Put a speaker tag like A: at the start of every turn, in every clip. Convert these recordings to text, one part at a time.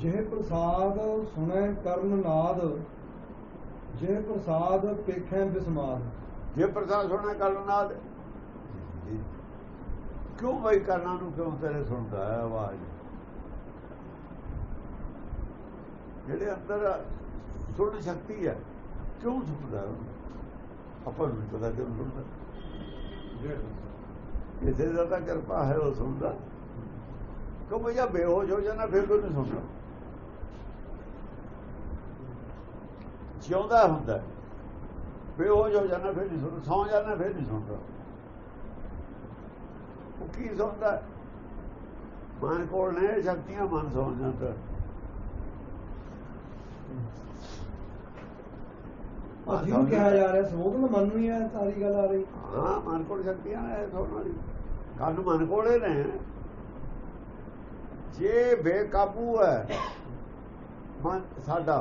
A: ਜੇ ਪ੍ਰਸਾਦ ਸੁਣੈ ਕਰਨ ਨਾਦ ਜੇ ਪ੍ਰਸਾਦ ਪੇਖੈ ਬਿਸਮਾਦ।
B: ਜੇ ਪ੍ਰਸਾਦ ਸੁਣਨਾ ਕਰਨ ਨਾਲ ਕਿਉਂ ਬਈ ਕਰਨਾ ਨੂੰ ਕਿਉਂ ਤੇਰੇ ਸੁਣਦਾ ਹੈ ਆਵਾਜ਼? ਜਿਹੜੇ ਅੰਦਰ ਸੁਣ ਸ਼ਕਤੀ ਹੈ ਕਿਉਂ ਸੁਣਦਾ? ਆਪਾਂ ਨੂੰ ਪਤਾ ਕਿਉਂ ਸੁਣਦਾ। ਕਿਸੇ ਦਾ ਕਿਰਪਾ ਹੈ ਉਹ ਸੁਣਦਾ। ਕਿਉਂ ਭਈਆ ਬੇਹੋਸ਼ ਹੋ ਜਾਣਾ ਫਿਰ ਕੋਈ ਨਹੀਂ ਸੁਣਦਾ? ਜਿਉਂਦਾ ਹੁੰਦਾ। ਬੇਹੋਸ਼ ਹੋ ਜਾਣਾ ਫਿਰ ਨਹੀਂ ਸੁਣਦਾ। ਸੌਂ ਜਾਣਾ ਫਿਰ ਨਹੀਂ ਸੁਣਦਾ। ਉਹ ਕੀ ਸੁਣਦਾ? ਮਨ ਕੋਲ ਨੇ ਸ਼ਕਤੀਆਂ ਮਨ ਸੌਂ ਜਾਂਦਾ
A: ਨੂੰ ਕਿਹਾ ਜਾ ਰਿਹਾ ਸੋਧ ਨੂੰ ਮਨ ਨੂੰ ਹੀ ਹੈ ਸਾਰੀ ਗੱਲ ਆ ਰਹੀ।
B: ਹਾਂ ਮਨ ਕੋਲ ਸ਼ਕਤੀਆਂ ਨੇ ਸੌਣ ਵਾਲੀ ਕੰਨ ਮਨ ਕੋਲੇ ਨੇ। ਜੇ ਬੇਕਾਬੂ ਹੈ ਮਨ ਸਾਡਾ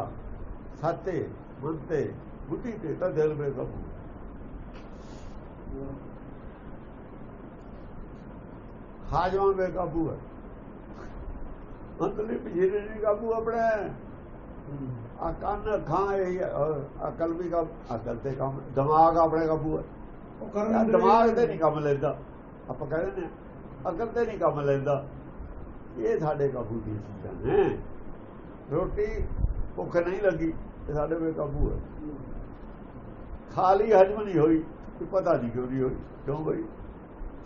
B: ਸਾਤੇ ਮਨ ਤੇ ਬੁੱਧੀ ਤੇ ਤਾਂ ਦਿਲ ਬੇਕਾਬੂ ਹਾਜਮਾ ਬੇਕਾਬੂ ਹੈ। ਅੰਦਰਲੀ ਪਿਛੇਰੇ ਨਹੀਂ ਕਾਬੂ ਆਪਣਾ ਆ ਕੰਨ ਅੱਖਾਂ ਇਹ ਅਕਲ ਵੀ ਕੰਮ ਅਕਲ ਤੇ ਕੰਮ ਦਿਮਾਗ ਆਪਣੇ ਕਾਬੂ ਹੈ।
A: ਉਹ ਕਰਨ
B: ਦਿਮਾਗ ਤੇ ਨਹੀਂ। ਕੰਮ ਲੈਂਦਾ। ਆਪਾਂ ਕਹਿੰਦੇ ਨੇ ਅਕਲ ਤੇ ਨਹੀਂ ਕੰਮ ਲੈਂਦਾ। ਇਹ ਸਾਡੇ ਕਾਬੂ ਦੀ ਚੀਜ਼ਾਂ ਨੇ। ਰੋਟੀ ਭੁੱਖ ਨਹੀਂ ਲੱਗੀ। ਇਹ ਸਾਡੇ ਬੇਕਾਬੂ ਹੈ। ਖਾਲੀ ਹਜਮ ਨਹੀਂ ਹੋਈ ਪਤਾ ਨਹੀਂ ਕਿਉਂ ਨਹੀਂ ਹੋਈ ਕਿਉਂ ਬਈ?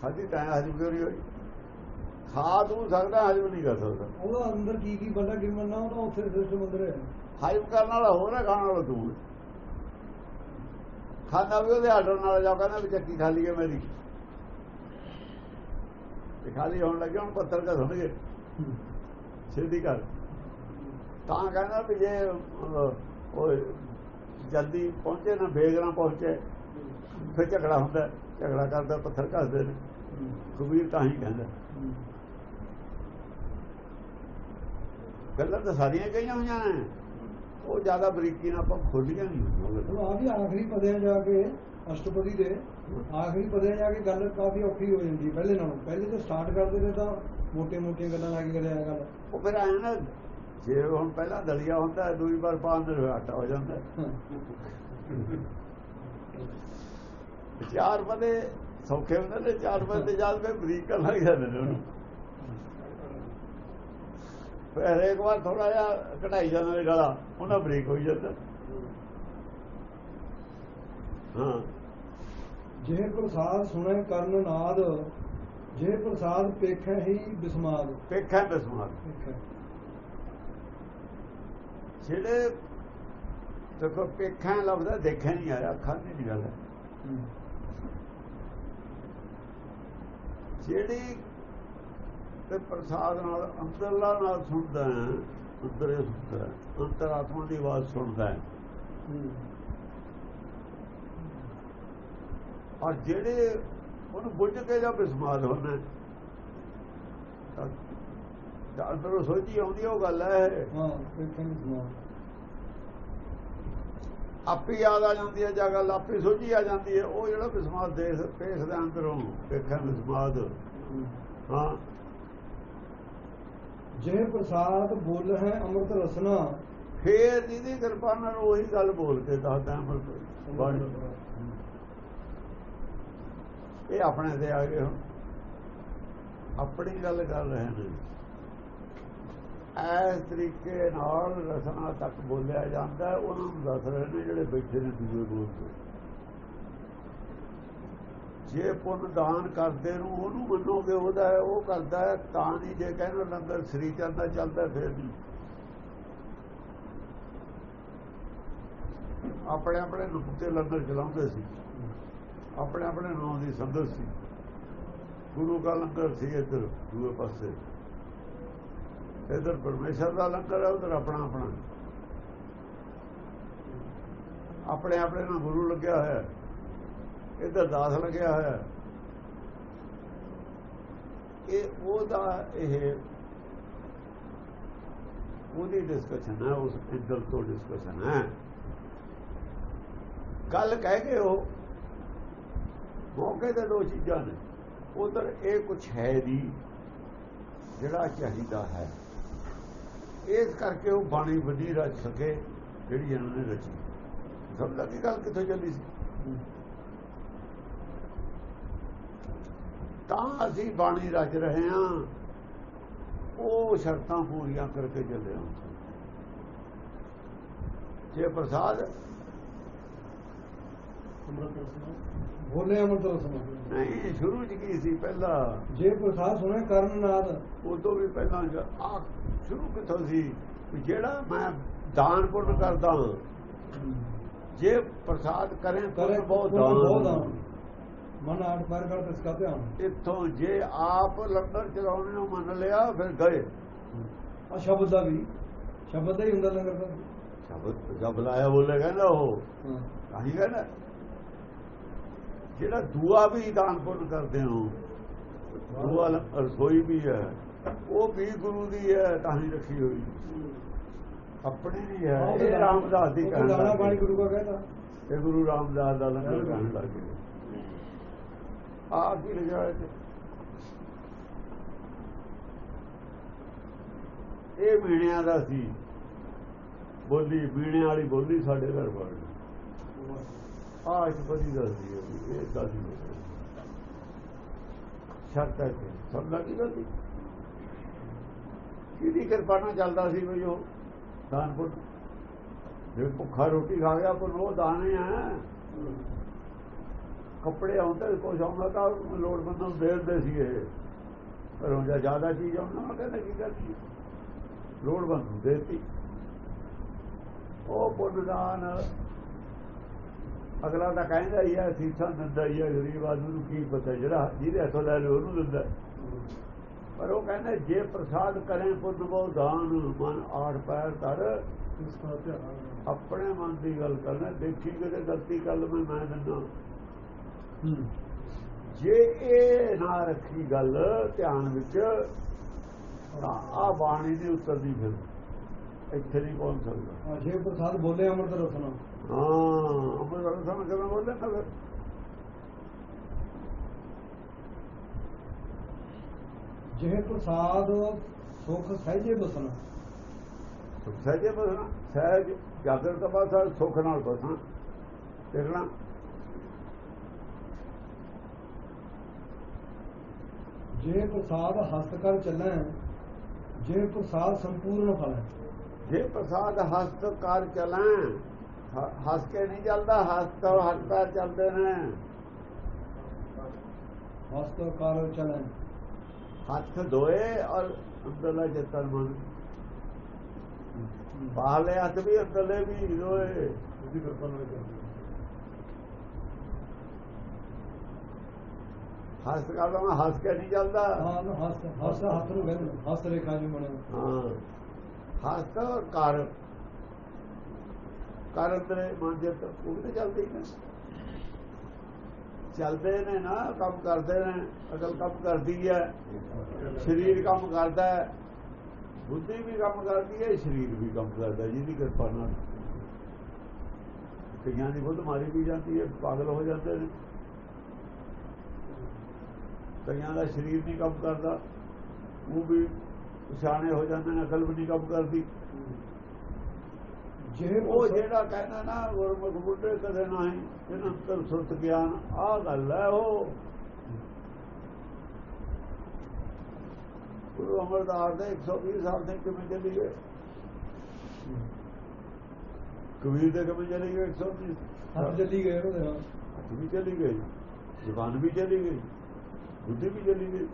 B: ਖਾਦੀ ਤਾਂ ਹਜਮ ਕਿਉਂ ਨਹੀਂ ਹੋਈ? ਖਾ ਤੂੰ ਸਕਦਾ ਹਜਮ ਨਹੀਂ ਕਰ ਸਕਦਾ।
A: ਉਹਦਾ ਅੰਦਰ ਕੀ ਕੀ ਬੰਦਾ ਕਿ ਮੰਨਣਾ ਉਹਦਾ ਉੱਥੇ ਸਿਸਟਮ ਅੰਦਰ ਹੈ।
B: ਹਜਮ ਕਰਨ ਵਾਲਾ ਹੋਰ ਹੈ ਖਾਣ ਵਾਲਾ ਤੂੰ। ਖਾਂਦਾ ਵੀ ਉਹਦੇ ਆਰਡਰ ਨਾਲ ਜਾ ਕਹਿੰਦਾ ਵੀ ਚੱਕੀ ਖਾਲੀ ਹੈ ਮੇਰੀ। ਤੇ ਖਾਲੀ ਹੋਣ ਲੱਗੇ ਹੁਣ ਪੱਤਰ ਕਾ ਸੁਣ ਗਏ ਸਿੱਧੀ ਕਰ ਤਾਂ ਕਹਿੰਦਾ ਵੀ ਜੇ ਉਹ ਜਲਦੀ ਪਹੁੰਚੇ ਨਾ ਬੇਗ ਨਾ ਪਹੁੰਚੇ ਫਿਰ ਝਗੜਾ ਹੁੰਦਾ। ਝਗੜਾ ਕਰਦਾ ਪੱਥਰ ਘਸਦੇ ਨੇ। ਕਬੀਰ ਤਾਂ ਹੀ ਕਹਿੰਦਾ। ਗੱਲਾਂ ਤਾਂ ਸਾਰੀਆਂ ਕਹੀਆਂ ਹੋਈਆਂ ਨੇ। ਉਹ ਜ਼ਿਆਦਾ ਬਰੀਕੀ ਨਾਲ ਆਪਾਂ ਖੋਲੀਆਂ ਨਹੀਂ
A: ਹੁਣ ਆ ਵੀ ਆਖਰੀ ਪਦਿਆਂ ਜਾ ਕੇ ਅਸ਼ਟਪਦੀ ਦੇ। ਆਖਰੀ ਪਦਿਆਂ ਜਾ ਕੇ ਗੱਲ ਕਾਫੀ ਔਖੀ ਹੋ ਜਾਂਦੀ ਪਹਿਲੇ ਨਾਲੋਂ। ਪਹਿਲੇ ਤਾਂ ਸਟਾਰਟ ਕਰਦੇ ਤੇ ਤਾਂ ਮੋਟੇ ਮੋਟੀਆਂ ਗੱਲਾਂ ਲਾ ਕੇ ਕਰਿਆ ਗੱਲ
B: ਉਹ ਫਿਰ ਆਇਆ ਨਾ ਜੇ ਹੁਣ ਪਹਿਲਾਂ ਦਲੀਆ ਹੁੰਦਾ ਦੂਜੀ ਵਾਰ ਪਾਉਣ ਦੇ ਆਟਾ ਹੋ ਜਾਂਦਾ। ਚਾਰ ਪਦੇ ਸੌਖੇ ਹੁੰਦੇ ਨੇ ਚਾਰ ਤੇ ਜਦ ਫਿਰ ਬਰੀਕ ਕਰਨ ਲੱਗ ਜਾਂਦੇ ਨੇ ਉਹਨੂੰ। ਫਿਰ ਇੱਕ ਵਾਰ ਥੋੜਾ ਜਿਹਾ ਕਢਾਈ ਜਾਂਦਾ ਨੇ ਗਲਾ ਉਹਨਾਂ ਬਰੀਕ ਹੋਈ ਜਾਂਦਾ। ਹਾਂ।
A: ਜੇ ਪ੍ਰਸਾਦ ਸੁਣੈ ਕਰਨ ਨਾਦ ਜੇ ਪ੍ਰਸਾਦ ਪੇਖੈ ਹੀ ਬਿਸਮਾਦ।
B: ਪੇਖਾ ਬਸਮਾਨ
A: ਪੇਖੈ।
B: ਜਿਹੜੇ ਦੇਖੋ ਪੇਖਾ ਹੈ, ਦੇਖਿਆ ਨਹੀਂ ਆਇਆ ਅੱਖਾਂ ਦੀ ਨਹੀਂ ਗੱਲ। ਹੈ। ਜਿਹੜੀ ਤੇ ਪ੍ਰਸਾਦ ਨਾਲ ਅੰਦਰਲਾ ਨਾਲ ਸੁਣਦਾ ਹੈ ਅੰਦਰੇ ਸੁਣਦਾ ਅੰਤਰਾਤਮਾ ਦੀ ਆਵਾਜ਼ ਸੁਣਦਾ ਹੈ। ਔਰ ਜਿਹੜੇ ਉਹਨੂੰ ਬੁੱਝ ਕੇ ਜਾਂ ਬਿਸਮਾਦ ਹੁੰਦੇ ਤਾਂ ਅੰਦਰੋਂ ਸੋਝੀ ਆਉਂਦੀ ਉਹ ਗੱਲ ਹੈ
A: ਪੇਖੈ
B: ਆਪੇ ਯਾਦ ਆ ਜਾਂਦੀ ਹੈ ਜਾਂ ਗੱਲ ਆਪੇ ਸੋਝੀ ਆ ਜਾਂਦੀ ਹੈ ਉਹ ਜਿਹੜਾ ਬਿਸਮਾਦ ਦੇਖ ਦੇਖਦਾ ਅੰਦਰੋਂ ਵੇਖਿਆ ਬਿਸਮਾਦ ਹਾਂ।
A: ਜੇ ਪ੍ਰਸਾਦ ਬੋਲ ਹੈ ਅੰਮ੍ਰਿਤ ਰਸਨਾ।
B: ਫੇਰ ਜਿਹਦੀ ਕਿਰਪਾ ਨਾਲ ਉਹੀ ਗੱਲ ਬੋਲ ਕੇ ਦੱਸਦਾ ਅੰਮ੍ਰਿਤ ਇਹ ਆਪਣੇ ਤੇ ਆ ਗਏ ਹੁਣ। ਆਪਣੀ ਗੱਲ ਕਰ ਰਹੇ ਨੇ। ਇਸ ਤਰੀਕੇ ਨਾਲ ਰਸਨਾ ਤੱਕ ਬੋਲਿਆ ਜਾਂਦਾ ਉਹਨਾਂ ਨੂੰ ਦੱਸ ਰਹੇ ਨੇ ਜਿਹੜੇ ਬੈਠੇ ਨੇ ਦੂਏ ਬੋਲਦੇ ਜੇ ਪੁੰਨ ਦਾਨ ਕਰਦੇ ਨੂੰ ਉਹਨੂੰ ਮੰਨੋਗੇ, ਉਹਦਾ ਉਹ ਕਰਦਾ ਤਾਂ ਨਹੀਂ ਜੇ ਕਹਿੰਦੇ ਲੰਗਰ ਸ੍ਰੀ ਚੱਲਦਾ ਚੱਲਦਾ ਫਿਰ ਨਹੀਂ। ਆਪਣੇ ਆਪਣੇ ਰੂਪ ਤੇ ਲੰਗਰ ਚਲਾਉਂਦੇ ਸੀ। ਆਪਣੇ ਆਪਣੇ ਨਾਮ ਦੀ ਸੰਗਤ ਸੀ। ਗੁਰੂ ਦਾ ਲੰਗਰ ਸੀ ਇੱਧਰ, ਦੂਏ ਪਾਸੇ। ਇੱਧਰ ਪਰਮੇਸ਼ਰ ਦਾ ਲੰਗਰ ਹੈ, ਉਧਰ ਆਪਣਾ ਆਪਣਾ। ਆਪਣੇ ਆਪਣੇ ਨਾਲ ਗੁਰੂ ਲੱਗਿਆ ਹੋਇਆ ਹੈ। ਇੱਧਰ ਦਾਸ ਲੱਗਿਆ ਹੋਇਆ ਇਹ ਉਹਦਾ ਇਹ ਉਹਦੀ ਡਿਸਕਸ਼ਨ ਹੈ, ਉਸ ਐਂਗਲ ਤੋਂ ਡਿਸਕਸ਼ਨ ਹੈ। ਗੱਲ ਕਹਿ ਕੇ ਉਹ ਮੌਕੇ ਤੇ ਦੋ ਚੀਜ਼ਾਂ ਨੇ। ਉਧਰ ਇਹ ਕੁਝ ਹੈ ਨਹੀਂ, ਜਿਹੜਾ ਚਾਹੀਦਾ ਹੈ। ਇਸ ਕਰਕੇ ਉਹ ਬਾਣੀ ਵੱਡੀ ਰਚ ਸਕੇ, ਜਿਹੜੀ ਇਹਨਾਂ ਨੇ ਰਚੀ। ਸਮਝ ਲੱਗੀ ਗੱਲ ਕਿੱਥੋਂ ਚੱਲੀ ਸੀ? ਤਾਂ ਅਸੀਂ ਬਾਣੀ ਰਚ ਰਹੇ ਹਾਂ, ਉਹ ਸ਼ਰਤਾਂ ਪੂਰੀਆਂ ਕਰਕੇ ਚੱਲੇ ਹਾਂ। ਜੇ ਪ੍ਰਸਾਦ
A: ਬੋਲੇ ਅਮਰਤ ਰਸਮ
B: ਨਹੀਂ ਸ਼ੁਰੂ ਚ ਕੀ ਸੀ? ਪਹਿਲਾਂ
A: ਜੇ ਪ੍ਰਸਾਦ ਸੁਣੇ ਕਰਨ ਨਾਦ
B: ਉਦੋਂ ਵੀ ਪਹਿਲਾਂ ਆ ਸ਼ੁਰੂ ਕਿੱਥੋਂ ਸੀ? ਜਿਹੜਾ ਮੈਂ ਦਾਨ ਪੁੰਨ ਕਰਦਾ ਜੇ ਪ੍ਰਸਾਦ ਕਰੇ
A: ਕਰੇ
B: ਬਹੁਤ ਦਾਨ।
A: ਮਨ ਆਟ ਪਰ ਕਰ ਤਿਸ ਕਾ ਧਿਆਨ।
B: ਇੱਥੋਂ ਜੇ ਆਪ ਲੰਗਰ ਚਲਾਉਣੇ ਨੂੰ ਮੰਨ ਲਿਆ ਫਿਰ ਗਏ।
A: ਆ ਸ਼ਬਦ ਦਾ ਵੀ। ਸ਼ਬਦ ਦਾ ਹੀ ਹੁੰਦਾ ਲੰਗਰ ਦਾ।
B: ਸ਼ਬਦ ਜਬ ਲਾਇਆ ਬੋਲੇ ਕਹਿੰਦਾ ਉਹ।
A: ਹਾਂ।
B: ਕਾਹੀ ਕਹਿੰਦਾ। ਜਿਹੜਾ ਦੁਆ ਵੀ ਦਾਨ ਪੁੰਨ ਕਰਦੇ ਹੋ ਦੁਆ ਰਸੋਈ ਵੀ ਹੈ ਉਹ ਵੀ ਗੁਰੂ ਦੀ ਹੈ ਤਾਂ ਹੀ ਰੱਖੀ ਹੋਈ। ਆਪਣੀ ਨਹੀਂ ਹੈ। ਇਹ ਰਾਮਦਾਸ ਦੀ ਕਹਿਣ
A: ਪਾਣੀ
B: ਗਏ।
A: ਗੁਰੂ ਕਾ ਕਹਿੰਦਾ।
B: ਇਹ ਗੁਰੂ ਰਾਮਦਾਸ ਦਾ ਲੰਗਰ ਕਹਿਣ ਲੱਗੇ ਆ ਕੀ ਲਿਖਿਆ? ਇਹ ਮੀਣਿਆਂ ਦਾ ਸੀ। ਬੋਲੀ ਮੀਣਿਆਂ ਵਾਲੀ ਬੋਲੀ ਸਾਡੇ ਘਰ ਵੜ ਆ ਇਸ ਬਦੀ ਦੱਸਦੀ ਹੈ ਇਹ ਦੱਸਦੀ ਹੈ ਸ਼ਰਤ ਹੈ ਸਭ ਲੱਗੀ ਗੱਲ ਸੀ ਕਿਹਦੀ ਕਿਰਪਾ ਨਾਲ ਚੱਲਦਾ ਸੀ ਬਈ ਉਹ ਦਾਨਪੁਰ? ਜੇ ਭੁੱਖਾ ਰੋਟੀ ਖਾ ਗਿਆ ਪਰ ਉਹ ਦਾਣੇ ਆ ਕੱਪੜੇ ਆਉਂਦੇ ਕੁਛ ਆਉਂਦਾ ਤਾਂ ਲੋੜਵੰਦ ਨੂੰ ਦੇ ਦਿੰਦੇ ਸੀਗੇ। ਪਰ ਹੁਣ ਜ਼ਿਆਦਾ ਚੀਜ਼ ਆਉਂਦਾ ਮੈਂ ਕਹਿੰਦਾ ਕੀ ਕਰਦੀ ਲੋੜਵੰਦ ਨੂੰ ਦੇਤੀ। ਉਹ ਪੁੰਨਦਾਨ ਅਗਲਾ ਤਾਂ ਕਹਿੰਦਾ ਹੀ ਹੈ ਸੀਸਾਂ ਦਿੰਦਾ ਹੀ ਹੈ ਗਰੀਬ ਆਦਮੀ ਨੂੰ ਕੀ ਪਤਾ ਜਿਹੜਾ ਜਿਹਦੇ ਹੱਥੋਂ ਲੈ ਲਓ ਉਹਨੂੰ ਦਿੰਦਾ। ਪਰ ਉਹ ਕਹਿੰਦਾ ਜੇ ਪ੍ਰਸਾਦ ਕਰੇ ਪੁੰਨ ਬਹੁ ਦਾਨ ਮਨ ਆੜ ਪੈਰ ਕਰ ਆਪਣੇ ਮਨ ਦੀ ਗੱਲ ਕਰਨਾ ਦੇਖੀ ਕਿਤੇ ਗਲਤੀ ਕਰ ਲਵਾਂ ਮੈਂ ਦਿੰਦਾ। ਜੇ ਇਹ ਨਾ ਰੱਖੀ ਗੱਲ ਧਿਆਨ ਵਿੱਚ ਆ ਬਾਣੀ ਦੀ ਉਤਰਦੀ ਫਿਰ। ਇੱਥੇ ਨਹੀਂ ਪਹੁੰਚ ਸਕਦਾ।
A: ਜੇ ਪ੍ਰਸਾਦ ਬੋਲੇ ਅਮਰਤ ਰਸਮ
B: ਹਾਂ ਅਮਰ ਵਾਲਾ ਸਮਝ ਕੇ ਬੋਲੇ ਨਾ ਫਿਰ
A: ਜੇ ਪ੍ਰਸਾਦ ਸੁਖ ਸਹਿਜੇ ਬਸਣਾ।
B: ਸਹਿਜੇ ਬਸਣਾ ਸਹਿਜ ਜਾਗਰਤ ਬਾਸਾ ਸੁੱਖ ਨਾਲ ਬਸਣਾ। ਦੇਖਣਾ
A: ਜੇ ਪ੍ਰਸਾਦ ਹਸਤ ਕਰ ਚੱਲੈ ਜੇ ਪ੍ਰਸਾਦ ਸੰਪੂਰਨ ਫਲ। ਹੈ
B: ਜੇ ਪ੍ਰਸਾਦ ਹਸਤ ਕਰ ਚਲਾਂ ਹੱਸ ਕੇ ਨਹੀਂ ਚੱਲਦਾ ਹੱਸ ਤੋਂ ਹੱਥ ਪੈਰ ਚੱਲਦੇ ਨੇ।
A: ਹਸਤ ਕਰ ਚੱਲੈ
B: ਹੱਥ ਧੋਏ ਔਰ ਅੰਦਰਲਾ ਚੇਤਨ ਮਨ। ਬਾਹਰਲੇ ਹੱਥ ਵੀ ਅੰਦਰਲੇ ਵੀ ਧੋਏ
A: ਉਹਦੀ ਕਿਰਪਾ ਨਾਲ ਚੱਲਦੀ
B: ਹੱਸ ਕਰਦਾ ਹੱਸ ਕੇ ਨਹੀਂ ਚੱਲਦਾ।
A: ਹਾਂ ਨਾ ਹਸਤ ਹਸਤ ਹੱਥ ਨੂੰ ਨੇ, ਹਸਤ ਰੇਖਾ ਜੀ ਬਣਿਆ
B: ਹਾਂ। ਹੱਸ ਔਰ ਕਰ ਕਰ ਅੰਦਰੇ ਮਨ ਉਹ ਵੀ ਚੱਲਦੇ ਹੀ ਨੇ। ਚੱਲਦੇ ਨੇ ਨਾ, ਕੰਮ ਕਰਦੇ ਨੇ, ਅਕਲ ਕੰਮ ਕਰਦੀ ਹੈ, ਸਰੀਰ ਕੰਮ ਕਰਦਾ ਹੈ। ਬੁੱਧੀ ਵੀ ਕੰਮ ਕਰਦੀ ਹੈ, ਸਰੀਰ ਵੀ ਕੰਮ ਕਰਦਾ ਜਿਹਦੀ ਕਿਰਪਾ ਨਾਲ। ਕਈਆਂ ਦੀ ਬੁੱਧ ਮਾਰੀ ਵੀ ਜਾਂਦੀ ਹੈ, ਪਾਗਲ ਹੋ ਜਾਂਦੇ ਨੇ। ਕਈਆਂ ਦਾ ਸਰੀਰ ਨਹੀਂ ਕੰਮ ਕਰਦਾ। ਉਹ ਵੀ ਸਿਆਣੇ ਹੋ ਜਾਂਦੇ ਨੇ ਅਕਲ ਵੀ ਨਹੀਂ ਕੰਮ ਕਰਦੀ।
A: ਜੇ
B: ਉਹ ਜਿਹੜਾ ਕਹਿੰਦਾ ਨਾ ਗੁਰਮੁਖ ਬੁੱਢੇ ਕਦੇ ਨਹੀਂ ਇਹਨਾਂ ਅੰਤਰ ਸੁਰਤ ਗਿਆਨ ਆਹ ਗੱਲ ਹੈ ਉਹ। ਗੁਰੂ ਅਮਰਦਾਸ ਦੇ 120 ਸਾਲ ਦੇ ਕਿਵੇਂ ਚਲੀ ਗਏ? ਕਬੀਰ ਦੇ ਕਿਵੇਂ ਚਲੀ ਗਏ 120
A: ਹੱਥ ਚੱਲੀ ਗਏ ਉਹਦੇ ਨਾਲ।
B: ਵੀ ਚਲੀ ਗਈ ਜ਼ੁਬਾਨ ਵੀ ਚਲੀ ਗਈ ਬੁੱਧੀ ਵੀ ਚਲੀ ਗਈ।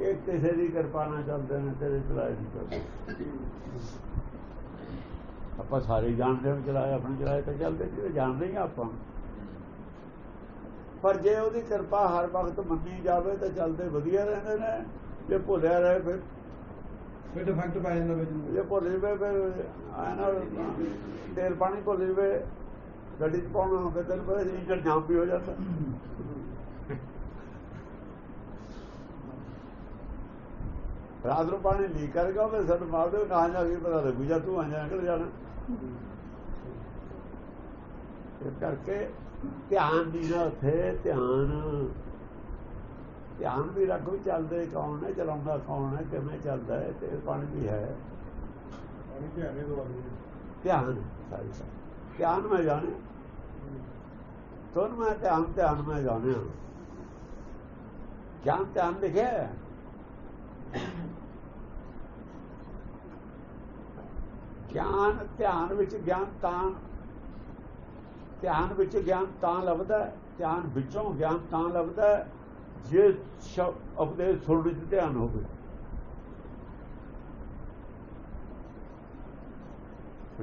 B: ਇਹ ਕਿਸੇ ਦੀ ਕਿਰਪਾ ਨਾਲ ਚੱਲਦੇ ਨੇ ਤੇਰੇ ਚਲਾਏ ਨਹੀਂ ਚੱਲਦੇ ਆਪਾਂ ਸਾਰੇ ਜਾਣਦੇ ਹਾਂ ਚਲਾਏ ਆਪਣੇ ਚਲਾਏ ਤਾਂ ਚੱਲਦੇ ਜਿਹੜੇ ਜਾਣਦੇ ਹੀ ਆਪਾਂ। ਪਰ ਜੇ ਉਹਦੀ ਕਿਰਪਾ ਹਰ ਵਕਤ ਮੰਨੀ ਜਾਵੇ ਤਾਂ ਚੱਲਦੇ ਵਧੀਆ ਰਹਿੰਦੇ ਨੇ ਜੇ ਭੁੱਲਿਆ ਰਹੇ ਫਿਰ।
A: ਫਿਰ ਡਿਫੈਕਟ ਪੈ ਜਾਂਦਾ ਵਿੱਚ।
B: ਜੇ ਭੁੱਲ ਜਵੇ ਫਿਰ ਆਇਆ ਨਾ ਤੇਲ ਪਾਣੀ ਭੁੱਲ ਜਵੇ ਗੱਡੀ 'ਚ ਪਾਉਣਾ ਹੋਵੇ ਤੈਨੂੰ ਪਤਾ ਇੰਜਨ ਜਾਮ ਵੀ ਹੋ ਜਾਂਦਾ। ਰਾਤ ਨੂੰ ਪਾਣੀ ਲੀਕ ਕਰ ਗਿਆ ਉਹ ਮਾਰ ਦੇ ਕਹਾਂ ਜਾ ਕੇ ਪਤਾ ਲੱਗੂ ਜਾਂ ਤੂੰ ਆ ਜਾ ਨਿਕਲ ਜਾਣਾ। ਇਸ ਕਰਕੇ ਧਿਆਨ ਦੀ ਨਾ ਉੱਥੇ ਧਿਆਨ। ਧਿਆਨ ਵੀ ਰੱਖ ਵੀ ਚੱਲਦੇ ਕੌਣ ਹੈ ਚਲਾਉਂਦਾ ਕੌਣ ਹੈ ਕਿਵੇਂ ਚੱਲਦਾ ਹੈ ਤੇ ਪਾਣੀ ਵੀ ਹੈ।
A: ਧਿਆਨ
B: ਸਾਰੀ ਸਾਰੀ। ਧਿਆਨ ਮੈਂ ਜਾਣੇ ਤੁਨ ਮੈਂ ਧਿਆਨ ਧਿਆਨ ਮੈਂ ਜਾਣਿਆ। ਗਿਆਨ ਧਿਆਨ ਲਿਖਿਆ ਹੈ। ਗਿਆਨ, ਧਿਆਨ ਵਿੱਚ ਗਿਆਨ ਤਾਂ ਧਿਆਨ ਵਿੱਚ ਗਿਆਨ ਤਾਂ ਲੱਭਦਾ ਧਿਆਨ ਵਿੱਚੋਂ ਗਿਆਨ ਤਾਂ ਲੱਭਦਾ ਜੇ ਸ਼ਬ ਉਪਦੇਸ਼ ਸੁਣਨ ਵਿੱਚ ਧਿਆਨ ਹੋਵੇ।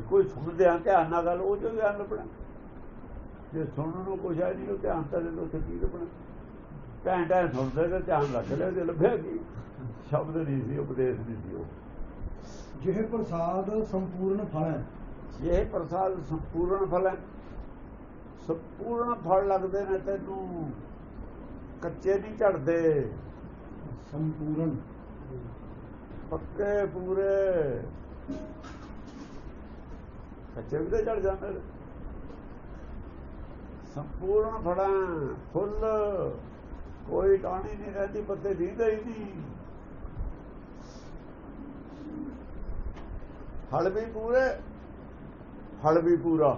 B: ਕੋਈ ਸੁਣਦੇ ਆ, ਧਿਆਨ ਨਾਲ ਗੱਲ, ਉਹ ਜੋ ਗਿਆਨ ਲੱਭਣਾ। ਜੇ ਸੁਣਨ ਨੂੰ ਕੁਛ ਹੈ ਨਹੀਂ, ਉਹ ਧਿਆਨ ਤਾਂ ਦੇ ਦੋ ਕੀ ਲੱਭਣਾ? ਭੈਣ ਟੈਂ ਸੁਣਦੇ ਤੇ ਧਿਆਨ ਰੱਖ ਲਿਆ ਜੇ ਲੱਭਿਆ ਕੀ? ਸ਼ਬਦ ਨਹੀਂ ਸੀ, ਉਪਦੇਸ਼ ਨਹੀਂ ਸੀ ਉਹ।
A: ਜਿਹ ਪ੍ਰਸਾਦ ਸੰਪੂਰਨ ਫਲ ਹੈ।
B: ਇਹ ਪ੍ਰਸਾਦ ਸੰਪੂਰਨ ਫਲ ਹੈ। ਸੰਪੂਰਨ ਫਲ ਲੱਗਦੇ ਨੇ ਤੈਨੂੰ। ਕੱਚੇ ਨਹੀਂ ਝੜਦੇ।
A: ਸੰਪੂਰਨ।
B: ਪੱਕੇ ਪੂਰੇ। ਕੱਚੇ ਵੀ ਝੜ ਜਾਂਦੇ ਸੰਪੂਰਨ ਫੜਾਂ ਫੁੱਲ। ਕੋਈ ਟਾਣੀ ਨਹੀਂ ਰਹਿੰਦੀ ਪੱਤੇ ਦੀਂਦੇ ਹੀ ਨਹੀਂ। ਫਲ ਵੀ ਪੂਰੇ ਫਲ ਵੀ ਪੂਰਾ।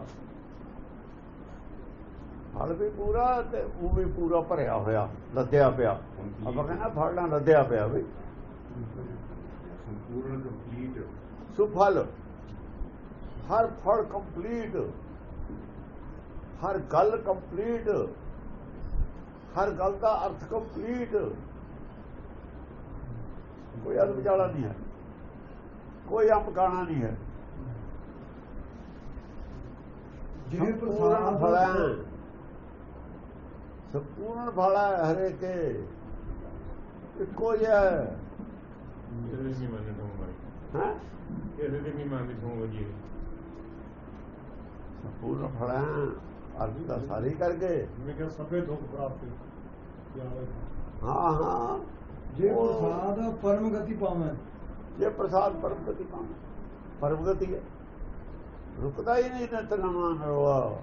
B: ਫਲ ਵੀ ਪੂਰਾ ਤੇ ਉਹ ਵੀ ਪੂਰਾ ਭਰਿਆ ਹੋਇਆ ਲੱਦਿਆ ਪਿਆ। ਆਪਾਂ ਕਹਿੰਦਾ ਫਲ ਨਾਲ ਲੱਦਿਆ ਪਿਆ ਵੀ।
C: ਸੰਪੂਰਨ ਕੰਪਲੀਟ
B: ਸੁਫਲ। ਹਰ ਫਲ ਕੰਪਲੀਟ ਹਰ ਗੱਲ ਕੰਪਲੀਟ ਹਰ ਗੱਲ ਦਾ ਅਰਥ ਕੰਪਲੀਟ ਕੋਈ ਅਰਥ ਵਿਚਾਲਾ ਨਹੀਂ ਹੈ। ਕੋਈ ਅਪਕਾਣਾ ਨਹੀਂ ਹੈ।
A: ਜਿਹ ਪ੍ਰਸਾਦ
B: ਫਲ ਹੈ। ਸੰਪੂਰਨ ਫਲ ਹਰੇ ਕੇ ਇੱਕੋ ਜਿਹਾ ਹੈ।
C: ਇਹਦੇ ਨਹੀਂ
B: ਹੈਂ?
C: ਇਹਦੇ ਮੰਨਦੇ ਜੀ
B: ਸੰਪੂਰਨ ਫਲ ਹੈ। ਅਰਥ ਦਾ ਸਾਰੀ ਕਰਕੇ।
A: ਮੈਂ ਕਿਹਾ ਸਭੇ ਦੁੱਖ ਪ੍ਰਾਪਤੀ
B: ਹਾਂ। ਹਾਂ
A: ਜੇ
B: ਉਹ-
A: ਪ੍ਰਸਾਦ ਪਰਮ ਗਤੀ ਪਾਵੇਂ
B: ਜੇ ਪ੍ਰਸਾਦ ਪਰਮਗਤੀ ਗਤੀ ਪਰਮਗਤੀ ਹੈ। ਰੁਕਦਾ ਹੀ ਨਹੀਂ ਨਿਤ ਨਵਾਂ ਨਰਵਾ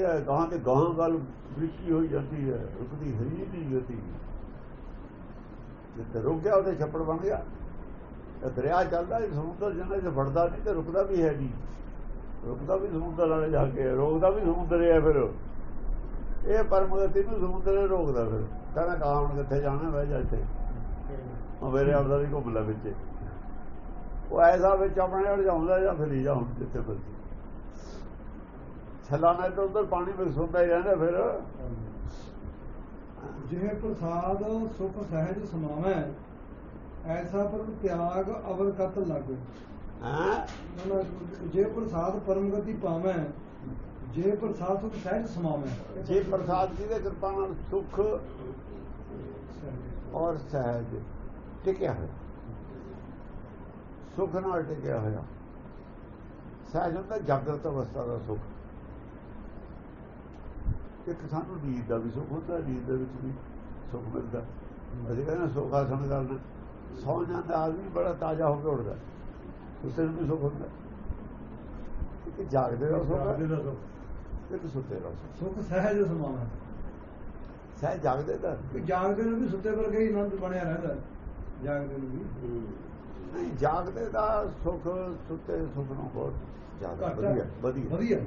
B: ਹੈ, ਗਾਂ ਤੇ ਗਾਂ ਗੱਲ ਵਿਕੀ ਹੋਈ ਜਾਂਦੀ ਹੈ। ਰੁਕਦੀ ਹੈ ਹੀ ਨਹੀਂ ਗਤੀ। ਜਿੱਥੇ ਰੁਕ ਗਿਆ, ਉਹਦੇ ਛੱਪੜ ਬਣ ਗਿਆ। ਤੇ ਦਰਿਆ ਚੱਲਦਾ ਹੈ ਸਮੁੰਦਰ ਜਨਾਂ ਚ ਵੜਦਾ ਨਹੀਂ ਤੇ ਰੁਕਦਾ ਵੀ ਹੈ ਨਹੀਂ। ਰੁਕਦਾ ਵੀ ਸਮੁੰਦਰ ਵਾਲੇ ਜਾ ਕੇ, ਰੋਕਦਾ ਵੀ ਸਮੁੰਦਰ ਹੈ ਫਿਰ। ਇਹ ਪਰਮਗਤੀ ਨੂੰ ਸਮੁੰਦਰ ਰੋਕਦਾ ਫਿਰ। ਕਹਿੰਦਾ ਕਹਾਂ ਕਿੱਥੇ ਜਾਣਾ ਵੈ ਜਾ ਇੱਥੇ। ਉਹ ਮੇਰੇ ਆਪਦਾ ਵੀ ਘੁੰਮ ਲੈ ਵਿੱਚ। ਉਹ ਐਸਾ ਵਿੱਚ ਆਪਣੇ ਅੜ ਜਾਉਂਦਾ ਜਾਂ ਫਿਰ ਜਾ ਹੁਣ ਜਿੱਥੇ ਬਲਦੀ ਛਲਾਣਾ ਤੋਂ ਉਧਰ ਪਾਣੀ ਵਿੱਚ ਹੁੰਦਾ ਹੀ ਰਹਿੰਦਾ ਫਿਰ।
A: ਜਿਹ ਪ੍ਰਸਾਦ ਸੁਖ ਸਹਿਜ ਸਮਾਵੈ ਐਸਾ ਪਰ ਤਿਆਗ ਅਵਰ ਕਤ ਲਾਗੋ।
B: ਹੈ?
A: ਜੇ ਪ੍ਰਸਾਦ ਪਰਮ ਗਤੀ ਪਾਵੇਂ ਜੇ ਪ੍ਰਸਾਦ ਸੁਖ ਸਹਿਜ ਸਮਾਵੈ।
B: ਜੇ ਪ੍ਰਸਾਦ ਜੀ ਦੇ ਕਿਰਪਾ ਨਾਲ ਸੁਖ ਔਰ ਸਹਿਜ। ਟਿਕਿਆ ਹੋਇਆ। ਸੁਖ ਨਾਲ ਟਿਕਿਆ ਹੋਇਆ। ਸਹਿਜ ਹੁੰਦਾ ਜਾਗਰਤ ਅਵਸਥਾ ਦਾ ਸੁਖ। ਇੱਕ ਸਾਨੂੰ ਨੀਂਦ ਦਾ ਵੀ ਸੁਖ ਹੁੰਦਾ ਨੀਂਦ ਦੇ ਵਿੱਚ ਵੀ ਸੁਖ ਮਿਲਦਾ। ਅਸੀਂ ਕਹਿੰਦੇ ਸੁਖ ਕਰਨਾ ਸੌ ਜਾਂਦਾ ਆਦਮੀ ਬੜਾ ਤਾਜ਼ਾ ਹੋ ਕੇ ਉੱਠਦਾ। ਉਸ ਨੂੰ ਵੀ ਸੁਖ ਹੁੰਦਾ। ਕਿ ਜਾਗਦੇ ਦਾ ਸੁਖ। ਇੱਕ ਸੁੱਤੇ ਦਾ ਸੁਖ।
A: ਸੁਖ ਸਹਿਜ ਸਮਾਵੈ
B: ਸਹਿਜ ਜਾਗਦੇ ਦਾ
A: ਕਿ ਜਾਗਦੇ ਨੂੰ ਵੀ ਸੁੱਤੇ ਵਰਗਾ ਹੀ ਆਨੰਦ ਬਣਿਆ ਰਹਿੰਦਾ। ਜਾਗਦੇ ਨੂੰ ਵੀ
B: ਨਹੀਂ ਜਾਗਦੇ ਦਾ ਸੁਖ ਸੁੱਤੇ ਸੁਖ ਨੂੰ ਬਹੁਤ ਜ਼ਿਆਦਾ। ਵਧੀਆ ਵਧੀਆ।
A: ਵਧੀਆ।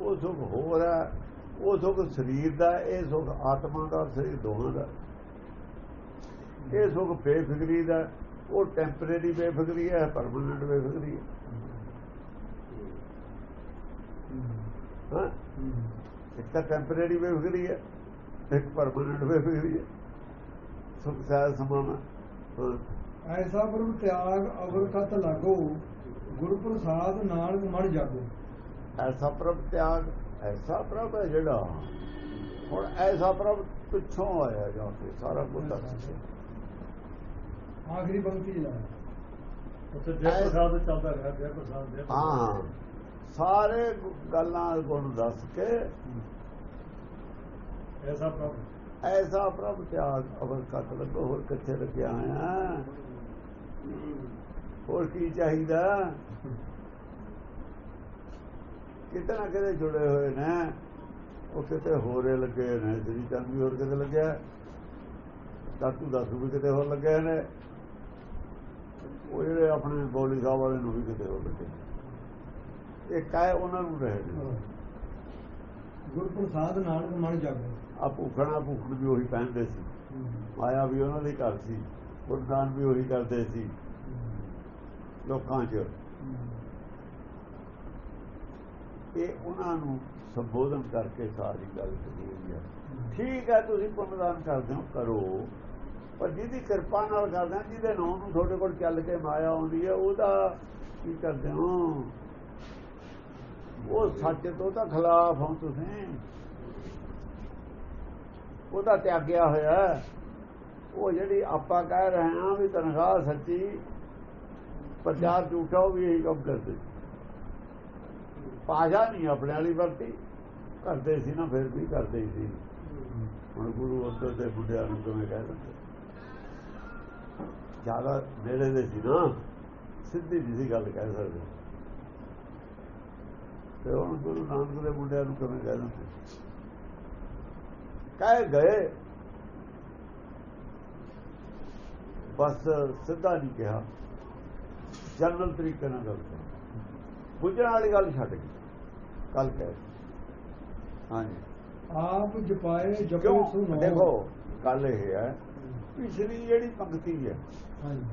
B: ਉਹ ਸੁਖ ਹੋਰ ਹੈ ਉਹ ਸੁਖ ਸਰੀਰ ਦਾ ਇਹ ਸੁਖ ਆਤਮਾ ਦਾ ਸਰੀਰ ਦੋਹਾਂ ਦਾ। ਇਹ ਸੁਖ ਬੇਫਿਕਰੀ ਦਾ ਉਹ ਟੈਂਪਰੇਰੀ ਬੇਫਿਕਰੀ ਹੈ ਪਰਮਨੈਂਟ ਬੇਫਿਕਰੀ ਹੈ। ਹਾਂ? ਇੱਕ ਤਾਂ ਟੈਂਪਰੇਰੀ ਬੇਫਿਕਰੀ ਹੈ ਇੱਕ ਪਰਮਨੈਂਟ ਬੇਫਿਕਰੀ ਹੈ। ਸੁਖ ਸਹਿਜ ਸਮਾਨਾ
A: ਐਸਾ ਪਰ ਤਿਆਗ ਅਵਰ ਕਤ ਲਾਗੋ ਗੁਰ ਪ੍ਰਸਾਦ ਨਾਨਕ ਮਨ ਜਾਗੋ।
B: ਐਸਾ ਪ੍ਰਭ ਤਿਆਗ ਐਸਾ ਪ੍ਰਭ ਹੈ ਜਿਹੜਾ। ਹੁਣ ਐਸਾ ਪ੍ਰਭ ਪਿੱਛੋਂ ਆਇਆ ਜਾ ਕੇ ਸਾਰਾ ਕੁਝ ਦੱਸ
A: ਆਖਰੀ ਪੰਕਤੀ ਲਾ
D: ਉੱਥੇ ਜੈ ਪ੍ਰਸਾਦ ਚੱਲਦਾ ਰਿਹਾ ਜੈ ਪ੍ਰਸਾਦ ਪ੍ਰਸਾਦ।
B: ਹਾਂ। ਸਾਰੇ ਗੱਲਾਂ ਗੁਣ ਦੱਸ ਕੇ
D: ਐਸਾ ਪ੍ਰਭ।
B: ਐਸਾ ਪ੍ਰਭ ਤਿਆਗ ਅਵਰ ਕੱਟ ਲੱਗੋ, ਹੋਰ ਕਿੱਥੇ ਲੱਗਿਆ ਆਇਆ ਹੋਰ ਕੀ ਚਾਹੀਦਾ? ਕਿਤੇ ਨਾ ਕਿਤੇ ਜੁੜੇ ਹੋਏ ਨੇ, ਉਹ ਕਿਤੇ ਹੋਰੇ ਲੱਗੇ ਨੇ ਸ੍ਰੀ ਚੰਦ ਵੀ ਹੋਰ ਕਿਤੇ ਲੱਗਿਆ। ਦਾਤੂ ਦਾਸੂ ਵੀ ਕਿਤੇ ਹੋਰ ਲੱਗੇ ਨੇ। ਉਹ ਜਿਹੜੇ ਆਪਣੇ ਬੋਲੀ ਸਾਹਿਬ ਵਾਲੇ ਨੂੰ ਵੀ ਕਿਤੇ ਹੋਰ ਲੱਗੇ ਇਹ ਕਾਇ ਉਹਨਾਂ ਨੂੰ ਰਹੇ ਨੇ।
A: ਗੁਰ ਨਾਨਕ ਮਨ ਜਾਗੋ।
B: ਆ ਭੁੱਖਣਾ ਭੁੱਖਣ ਵੀ ਉਹੀ ਪਹਿਨਦੇ ਸੀ। ਮਾਇਆ ਵੀ ਉਹਨਾਂ ਦੇ ਘਰ ਸੀ, ਗੁਰਦਾਨ ਵੀ ਉਹੀ ਕਰਦੇ ਸੀ। ਲੋਕਾਂ 'ਚ। ਇਹ ਉਹਨਾਂ ਨੂੰ ਸੰਬੋਧਨ ਕਰਕੇ ਸਾਰੀ ਗੱਲ ਕਰੀ ਹੋਈ ਹੈ ਠੀਕ ਹੈ ਤੁਸੀਂ ਪੁੰਨਦਾਨ ਕਰਦੇ ਹੋ, ਕਰੋ। ਪਰ ਜਿਹਦੀ ਕਿਰਪਾ ਨਾਲ ਕਰਦੇ ਹੋ ਜਿਹਦੇ ਨਾਮ ਨੂੰ ਤੁਹਾਡੇ ਕੋਲ ਚੱਲ ਕੇ ਮਾਇਆ ਆਉਂਦੀ ਹੈ ਉਹਦਾ ਕੀ ਕਰਦੇ ਹੋ? ਉਹ ਸੱਚ ਤੋਂ ਤਾਂ ਖਿਲਾਫ ਹੋ ਤੁਸੀਂ। ਉਹਦਾ ਤਿਆਗਿਆ ਹੋਇਆ ਉਹ ਜਿਹੜੀ ਆਪਾਂ ਕਹਿ ਰਹੇ ਹਾਂ ਵੀ ਤਨਖਾਹ ਸੱਚੀ, ਪ੍ਰਚਾਰ ਝੂਠਾ ਉਹ ਵੀ ਇਹੀ ਕੰਮ ਕਰਦੇ ਭਾਸ਼ਾ ਨਹੀਂ, ਆਪਣੇ ਵਾਲੀ ਵਰਤੀ। ਕਰਦੇ ਸੀ ਨਾ, ਫਿਰ ਵੀ ਕਰਦੇ ਸੀ। ਹੁਣ ਗੁਰੂ ਉੱਤੇ ਦੇ ਬੁੱਢਿਆਂ ਨੂੰ ਕਿਵੇਂ ਕਹਿ ਦਿੰਦੇ? ਜ਼ਿਆਦਾ ਨੇੜੇ ਦੇ ਸੀ ਨਾ, ਸਿੱਧੀ ਜਿਹੀ ਗੱਲ ਕਹਿ ਸਕਦੇ। ਤੇ ਹੁਣ ਗੁਰੂ ਨਾਨਕ ਦੇ ਮੁੰਡਿਆਂ ਨੂੰ ਕਿਵੇਂ ਕਹਿ ਦਿੰਦੇ? ਕਹਿ ਗਏ। ਬਸ ਸਿੱਧਾ ਨਹੀਂ ਕਿਹਾ। ਜਨਰਲ ਤਰੀਕੇ ਨਾਲ ਗੱਲ ਕਰੋ ਬੁੱਝਣ ਵਾਲੀ ਗੱਲ ਛੱਡ ਗਈ। ਕੱਲ ਕਹਿ ਹਾਂਜੀ।
A: ਆਪ ਜਪਾਏ ਜਪੋ ਸੁਨੋ
B: ਦੇਖੋ ਗੱਲ ਇਹ ਹੈ ਪਿਛਲੀ ਜਿਹੜੀ ਪੰਕਤੀ ਹੈ
A: ਹਾਂਜੀ।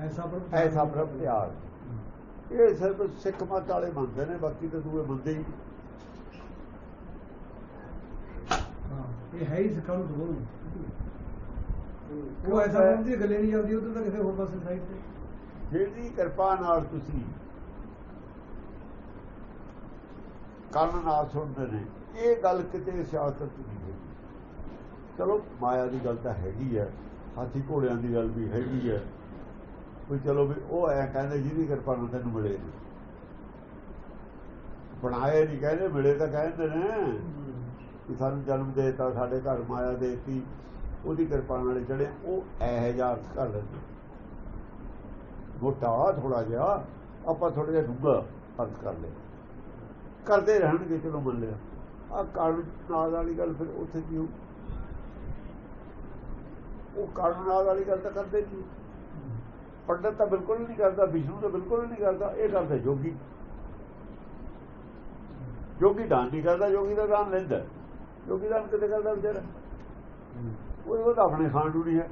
A: ਐਸਾ ਪ੍ਰਭ
B: ਐਸਾ ਪ੍ਰਭ ਤਿਆਗ। ਇਹ ਸਿਰਫ ਸਿੱਖ ਮਤ ਵਾਲੇ ਮੰਨਦੇ ਨੇ ਬਾਕੀ ਤਾਂ ਦੂਏ ਮੰਨਦੇ ਹੀ ਨਹੀਂ।
A: ਹਾਂ ਇਹ ਹੈ ਹੀ ਸਿੱਖਾਂ ਨੂੰ ਦੋਨੋਂ ਉਹ ਐਸਾ ਪ੍ਰਭ ਦੀ ਗੱਲੇ ਨਹੀਂ ਜਾਂਦੀ ਉਧਰ ਤਾਂ ਕਿਸੇ ਹੋਰ ਪਾਸੇ ਸਾਈਡ ਤੇ।
B: ਜਿਹਦੀ ਕਿਰਪਾ ਨਾਲ ਤੁਸੀਂ ਕੰਨ ਨਾਲ ਸੁਣਦੇ ਨੇ ਇਹ ਗੱਲ ਕਿਤੇ ਸਿਆਸਤ ਨਹੀਂ ਹੈਗੀ। ਚਲੋ ਮਾਇਆ ਦੀ ਗੱਲ ਤਾਂ ਹੈਗੀ ਹੈ ਹਾਥੀ ਘੋੜਿਆਂ ਦੀ ਗੱਲ ਵੀ ਹੈਗੀ ਹੈ। ਕੋਈ ਚਲੋ ਵੀ ਉਹ ਐ ਕਹਿੰਦੇ ਜਿਹਦੀ ਕਿਰਪਾ ਨਾਲ ਤੈਨੂੰ ਮਿਲੇ ਬਣਾਏ ਨਹੀਂ ਕਹਿੰਦੇ ਮਿਲੇ ਤਾਂ ਕਹਿੰਦੇ ਨੇ। ਕਿ ਸਾਨੂੰ ਜਨਮ ਦੇਤਾ, ਸਾਡੇ ਘਰ ਮਾਇਆ ਦੇਤੀ, ਉਹਦੀ ਕਿਰਪਾ ਨਾਲ ਚੜੇ ਉਹ ਇਹੋ ਜਿਹਾ ਅਰਥ ਕਰ ਲੈਂਦੇ ਮੋਟਾ ਥੋੜਾ ਜਿਹਾ, ਆਪਾਂ ਥੋੜਾ ਜਿਹਾ ਡੂੰਘਾ ਅਰਥ ਕਰ ਲਿਆ। ਕਰਦੇ ਰਹਿਣਗੇ, ਚਲੋ ਮੰਨ ਲਿਆ। ਆ ਕਾਰਨ ਨਾਲ ਵਾਲੀ ਗੱਲ ਫਿਰ ਉੱਥੇ ਕੀ ਉਹ ਕਾਰਨ ਨਾਲ ਵਾਲੀ ਗੱਲ ਤਾਂ ਕਰਦੇ ਨਹੀਂ। ਪੰਡਤ ਤਾਂ ਬਿਲਕੁਲ ਨਹੀਂ ਕਰਦਾ, ਵਿਸ਼ਨੂੰ ਤਾਂ ਬਿਲਕੁਲ ਨਹੀਂ ਕਰਦਾ, ਇਹ ਕਰਦੇ ਜੋਗੀ। ਜੋਗੀ ਦਾਨ ਨਹੀਂ ਕਰਦਾ, ਜੋਗੀ ਦਾ ਦਾਨ ਲੈਂਦਾ। ਜੋਗੀ ਦਾਨ ਕਿਤੇ ਕਰਦਾ ਵਿਚਾਰਾ? ਉਹ ਉਹ ਤਾਂ ਆਪਣੇ ਖਾਣ ਨੂੰ ਨਹੀਂ ਹੈ।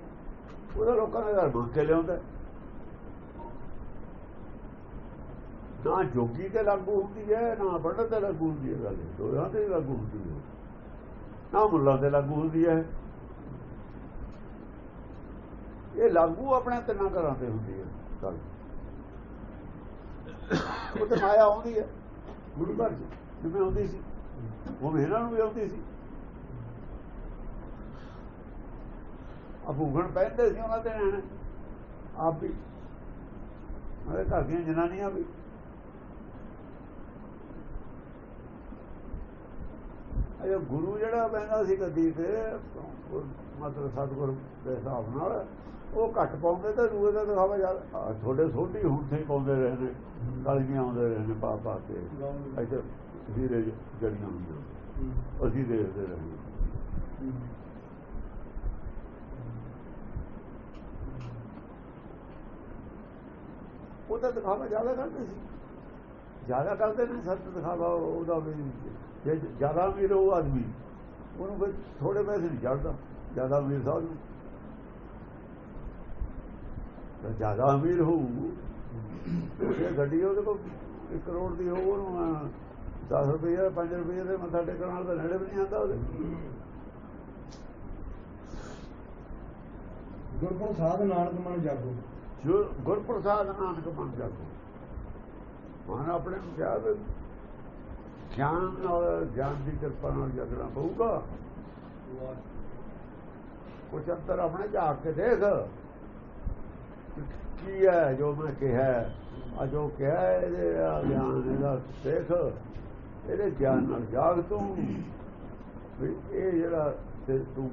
B: ਉਹਦਾ ਲੋਕਾਂ ਦੇ ਘਰ ਮੰਗ ਕੇ ਲਿਆਉਂਦਾ ਨਾ ਜੋਗੀ ਤੇ ਲਾਗੂ ਹੁੰਦੀ ਹੈ ਨਾ ਪੰਡਤ ਤੇ ਲਾਗੂ ਹੁੰਦੀ ਹੈ ਗੱਲ। ਦੋਹਾਂ ਤੇ ਲਾਗੂ ਹੁੰਦੀ ਹੈ। ਨਾ ਮੁੱਲਾ ਤੇ ਲਾਗੂ ਹੁੰਦੀ ਹੈ। ਇਹ ਲਾਗੂ ਆਪਣੇ ਤਿੰਨਾਂ ਘਰਾਂ ਤੇ ਹੁੰਦੀ ਹੈ ਗੱਲ। ਉਹ ਤੇ ਮਾਇਆ ਆਉਂਦੀ ਹੈ। ਗੁਰੂ ਘਰ ਜਿਵੇਂ ਆਉਂਦੀ ਸੀ। ਉਹ ਇਹਨਾਂ ਨੂੰ ਵੀ ਆਉਂਦੀ ਸੀ। ਅਭੂਗਣ ਪਹਿਨਦੇ ਸੀ ਉਹਨਾਂ ਦੇ ਨਿਆਣੇ ਆਪ ਵੀ। ਉਹਦੇ ਘਰ ਦੀਆਂ ਜਨਾਨੀਆਂ ਵੀ। ਇਹ ਗੁਰੂ ਜਿਹੜਾ ਬੈਠਾ ਸੀ ਗੱਦੀ ਤੇ ਮਤਲਬ ਸਤਿਗੁਰ ਦੇ ਹਿਸਾਬ ਨਾਲ, ਉਹ ਘੱਟ ਪਾਉਂਦੇ ਤੇ ਦੂਏ ਦਾ ਦਿਖਾਵਾ ਜ਼ਿਆਦਾ ਤੁਹਾਡੇ ਸੋਢੀ ਹੁਣ ਸੇ ਪਾਉਂਦੇ ਰਹੇ ਨੇ, ਗਲੀਆਂ ਆਉਂਦੇ ਰਹੇ ਨੇ ਪਾ ਪਾ ਕੇ। ਅੱਛਾ ਹੀਰੇ ਜੜੀਆਂ ਹੁੰਦੀਆਂ ਅਸੀਂ ਦੇਖਦੇ ਰਹੇ ਉਹ ਤਾਂ ਦਿਖਾਵਾ ਜ਼ਿਆਦਾ ਕਰਦੇ ਸੀ। ਜ਼ਿਆਦਾ ਕਰਦੇ ਨੇ, ਸੱਤ ਦਿਖਾਵਾ ਉਹਦਾ ਵੀ ਜੇ ਜ਼ਿਆਦਾ ਅਮੀਰ ਉਹ ਆਦਮੀ, ਉਹਨੂੰ ਫਿਰ ਥੋੜੇ ਪੈਸੇ ਨਹੀਂ ਚੜਦਾ ਜ਼ਿਆਦਾ ਅਮੀਰ ਸਾਹਿਬ ਨੂੰ। ਤਾਂ ਜ਼ਿਆਦਾ ਅਮੀਰ ਹੋਊ ਉਹ ਗੱਡੀ ਉਹਦੇ ਕੋਲ 1 ਕਰੋੜ ਦੀ ਹੋਊ, ਉਹਨੂੰ 10 ਰੁਪਏ 5 ਰੁਪਏ ਦੇ ਮੱਥਾ ਟੇਕਣ ਨਾਲ ਤਾਂ ਨੇੜੇ ਵੀ ਨਹੀਂ ਆਉਂਦਾ ਉਹਦੇ।
A: ਗੁਰਪੁਰ ਸਾਧ ਨਾਨਕ ਮਨ ਜਾਗੋ।
B: ਜੋ ਗੁਰਪ੍ਰਸਾਦ ਨਾਨਕ ਬਣ ਜਾਗੋ ਮਨ ਆਪਣੇ ਨੂੰ ਕਿਹਾ ਗਿਆਨ ਨਾਲ, ਗਿਆਨ ਦੀ ਕਿਰਪਾ ਨਾਲ ਜਗਣਾ ਪਊਗਾ। ਕੁਛ ਅੰਤਰ ਆਪਣੇ ਝਾਕ ਕੇ ਦੇਖ। ਕੀ ਹੈ ਜੋ ਮੈਂ ਕਿਹਾ ਆ ਜੋ ਕਿਹਾ ਇਹਦੇ ਗਿਆਨ, ਇਹਦਾ ਦੇਖ। ਇਹਦੇ ਗਿਆਨ ਨਾਲ ਜਾਗ ਤੂੰ। ਵੀ ਇਹ ਜਿਹੜਾ ਤੇ ਤੂੰ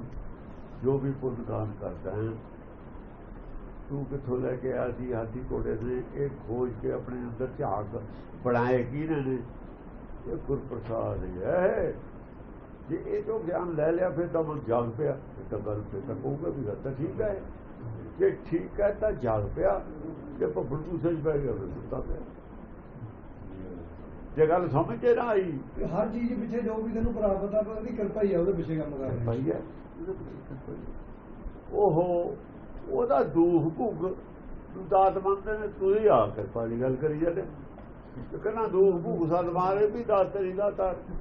B: ਜੋ ਵੀ ਪੁੰਨ ਕਰਦਾ ਹੈ ਤੂੰ ਕਿੱਥੋਂ ਲੈ ਕੇ ਆਇਆ ਸੀ ਹਾਥੀ ਘੋੜੇ ਨੇ ਇਹ ਖੋਜ ਕੇ ਆਪਣੇ ਅੰਦਰ ਝਾਕ ਬਣਾਏ ਕੀ ਨੇ? ਇਹ ਗੁਰਪ੍ਰਸਾਦ ਹੀ ਜੇ ਇਹ ਤੋਂ ਗਿਆਨ ਲੈ ਲਿਆ ਫਿਰ ਤਾਂ ਮਨ ਜਾਗ ਪਿਆ। ਤਾਂ ਗੱਲ ਫਿਰ ਤਾਂ ਕਹੂਗਾ ਵੀ ਗੱਲ ਤਾਂ ਠੀਕ ਹੈ। ਜੇ ਠੀਕ ਹੈ ਤਾਂ ਜਾਗ ਪਿਆ। ਜੇ ਭੁੱਲ ਦੂਸਰੇ ਚ ਪੈ ਗਿਆ ਫਿਰ ਸੁੱਤਾ ਪਿਆ। ਜੇ ਗੱਲ ਸਮਝ ਨਾ ਆਈ।
A: ਤੇ ਹਰ ਚੀਜ਼ ਪਿੱਛੇ ਜੋ ਵੀ ਤੈਨੂੰ ਪ੍ਰਾਪਤ ਆ ਉਹਦੀ ਕਿਰਪਾ ਹੀ ਆ ਉਹਦੇ ਪਿੱਛੇ ਕੰਮ ਕਰ ਰਿਹਾ
B: ਭਾਈ ਹੈ। ਓਹੋ ਉਹਦਾ ਦੂਖ ਭੁਗ ਤੂੰ ਦਾਤ ਮੰਨਦੇ ਨੇ, ਤੁਸੀਂ ਆ ਕੇ ਪਾਣੀ ਗੱਲ ਕਰੀ ਜਾਂਦੇ। ਕਹਿੰਦਾ ਦੂਖ ਭੁਗ ਸਦ ਵੀ ਦਾਤ ਤੇਰੀ ਦਾਤਾ ਤੂੰ।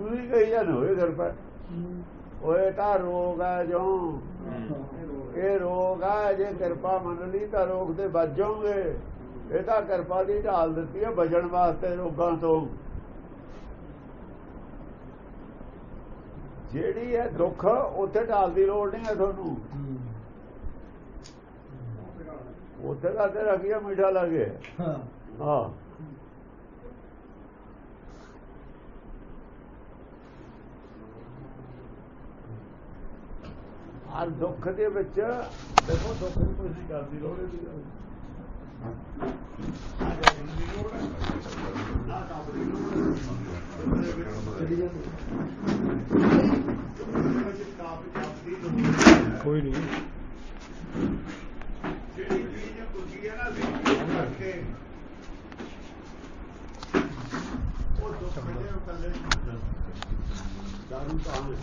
B: ਹੀ। ਕਹੀ ਜਾਂ ਹੋਏ ਘਰ ਪਰ ਓਏ ਤਾਂ ਰੋਗ ਹੈ ਜੋ ਇਹ ਰੋਗ ਹੈ ਜੇ ਕਿਰਪਾ ਮੰਨ ਲਈ ਤਾਂ ਰੋਗ ਤੇ ਬਚ ਜਾਓਗੇ। ਇਹ ਤਾਂ ਕਿਰਪਾ ਦੀ ਢਾਲ ਦਿੱਤੀ ਹੈ ਬਚਣ ਵਾਸਤੇ ਰੋਗਾਂ ਤੋਂ। ਜਿਹੜੀ ਹੈ ਦੁੱਖ ਉੱਥੇ ਢਾਲ ਦੀ ਲੋੜ ਨਹੀਂ ਹੈ ਤੁਹਾਨੂੰ। ਉੱਥੇ ਦਾ ਤੇ ਰਖਿਆ ਮਿੱਠਾ ਲੱਗੇ
A: ਹਾਂ।
B: ਆ ਦੁੱਖ ਦੇ ਵਿੱਚ ਦੇਖੋ ਦੁੱਖ ਨੂੰ ਕੋਈ ਨਹੀਂ ਕਰਦੀ ਲੋੜ ਦੀ
A: ਚਲੀ ਜਾਂਦੀ।
B: ਕੁਝ ਹੈ ਨਾ। ਦੇਖੋ ਕਰਕੇ ਉਹ ਦੁੱਖ ਦੇ ਉੱਤੇ ਦਾਰੂ ਤਾਂ ਹੈ।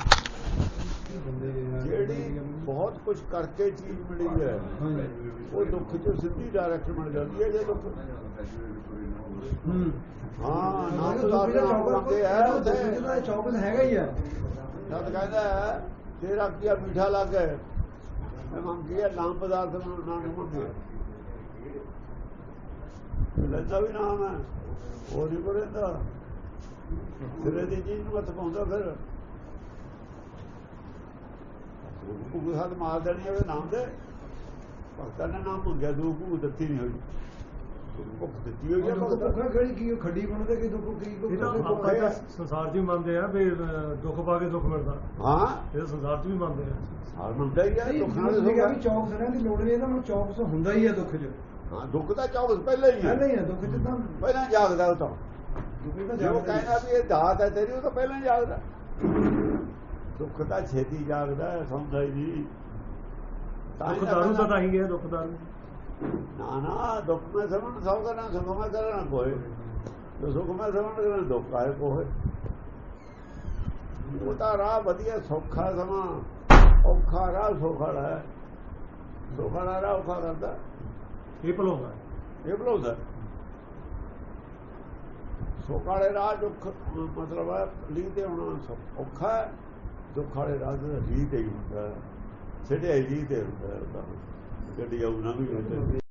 A: ਬੰਦੇ ਨਾਲ
B: ਜਿਹੜੀ ਬਹੁਤ ਕੁਝ ਕਰਕੇ ਚੀਜ਼ ਮਿਲੀ ਹੈ ਉਹ ਦੁੱਖ ਚ ਸਿੱਧੀ ਡਾਇਰੈਕਟ ਮਿਲ ਜਾਂਦੀ ਹੈ ਜੇ ਦੁੱਖ
A: ਹੂੰ।
B: ਉੱਥੇ।
A: ਦਾ ਚੌਕਸ ਹੈਗਾ ਹੀ ਆ।
B: ਜਦ ਕਹਿੰਦਾ ਤੇਰਾ ਕੀ ਮਿੱਠਾ ਲੱਗ ਹੈ ਮੈਂ ਹੈ ਨਾਮ ਪਦਾਰਥ ਨੂੰ ਨਾਮ ਮੰਗੇ ਲੈਂਦਾ ਵੀ ਨਾਮ ਹੈ ਉਹ ਨਹੀਂ ਕਰਦਾ ਸਿਰੇ ਦੀ ਚੀਜ਼ ਨੂੰ ਹੱਥ ਪਾਉਂਦਾ ਫਿਰ। ਉਹ ਹੱਥ ਮਾਰ ਦੇਣੀ ਉਹਦੇ ਨਾਮ ਦੇ। ਭਗਤਾਂ ਨੇ ਨਾਮ ਮੰਗਿਆ, ਦੂ ਭੂ ਦਿੱਤੀ ਨਹੀਂ ਹੋਈ। ਭੁੱਖ ਦਿੱਤੀ ਹੋਈ ਹੈ
A: ਦੁੱਖ ਭੁੱਖਾ ਖੜੀ ਕੀ ਉਹ ਖੱਡੀ ਬਣਦੇ ਕਿ ਦੁੱਖ ਕੀ
D: ਇਹ ਤਾਂ
A: ਦੁੱਖ
D: ਆਪਾਂ ਤਾਂ ਸੰਸਾਰ 'ਚ ਵੀ ਮੰਨਦੇ ਆ ਵੀ ਅਹ, ਦੁੱਖ ਪਾ ਕੇ ਦੁੱਖ ਮਿਲਦਾ।
B: ਹਾਂ।
D: ਇਹ ਸੰਸਾਰ 'ਚ ਵੀ ਮੰਨਦੇ ਆ।
B: ਹਾਰ ਮੰਨਦਾ ਹੀ ਹੈ ਦੁੱਖ ਨਾਲ
A: ਦੁੱਖ
B: ਸੁੱਖ
A: ਵੀ ਚੌਕਸ ਰਹਿਣ ਦੀ ਲੋੜ ਨਹੀਂ ਇਹਦਾ ਹੁਣ ਚੌਕਸ ਹੁੰਦਾ ਹੀ ਆ ਦੁੱਖ 'ਚ।
B: ਹਾਂ ਦੁੱਖ ਦਾ ਚੌਕਸ ਪਹਿਲਾਂ ਹੀ
A: ਹੈ
B: ਹੈ
A: ਨਹੀਂ ਆ ਦੁੱਖ 'ਚ ਤਾਂ
B: ਪਹਿਲਾਂ ਜਾਗਦਾ ਉਹ ਤਾਂ।
A: ਦੁੱਖ ਤਾਂ
B: ਜੇ ਉਹ
A: ਜਾਗਦਾ ਹੀ।
B: ਕਹਿੰਦਾ ਵੀ ਇਹ ਦਾਤ ਹੈ ਤੇਰੀ ਉਹ ਤਾਂ ਪਹਿਲਾਂ ਜਾਗਦਾ। ਦੁੱਖ ਤਾਂ ਛੇਤੀ ਜਾਗਦਾ
D: ਦੁੱਖ ਦਾਰੂ ਤਾਂ ਹੀ ਗਿਆ ਦੁੱਖ ਦਾਰੂ
B: ਨਾ ਨਾ ਦੁੱਖ ਮੈਂ ਸਮਝ ਸਭ ਕਰਨਾ ਸੁਖ ਮੈਂ ਕਰਨਾ ਕੋਏ ਜੋ ਸੁਖ ਮੈਂ ਸਮਝ ਕਰਨਾ ਦੁੱਖ ਆਏ ਕੋਏ ਉਹ ਤਾਂ ਰਾਹ ਵਧੀਆ ਸੌਖਾ ਸਮਾਂ ਔਖਾ ਰਾਹ ਸੌਖਾ ਹੈ। ਸੌਖਾ ਰਾਹ ਔਖਾ ਕਰਦਾ।
D: ਇਹ ਭਲਾਉਂਦਾ
B: ਇਹ ਬਲਾਉਂਦਾ ਸੁੱਖ ਵਾਲੇ ਰਾਹ ਦੁੱਖ ਮਤਲਬ ਹੈ ਲੀ ਤੇ ਹੋਣਾ ਔਖਾ ਹੈ। ਦੁੱਖ ਵਾਲੇ ਰਾਹ ਦੇ ਲੀ ਤੇ ਹੁੰਦਾ ਸਿੱਧੇ ਲੀ ਤੇ ਹੁੰਦਾ ਹੈ ਉਹਦਾ। ਗੱਡੀ ਆਉਣਾ ਵੀ ਹੁੰਦਾ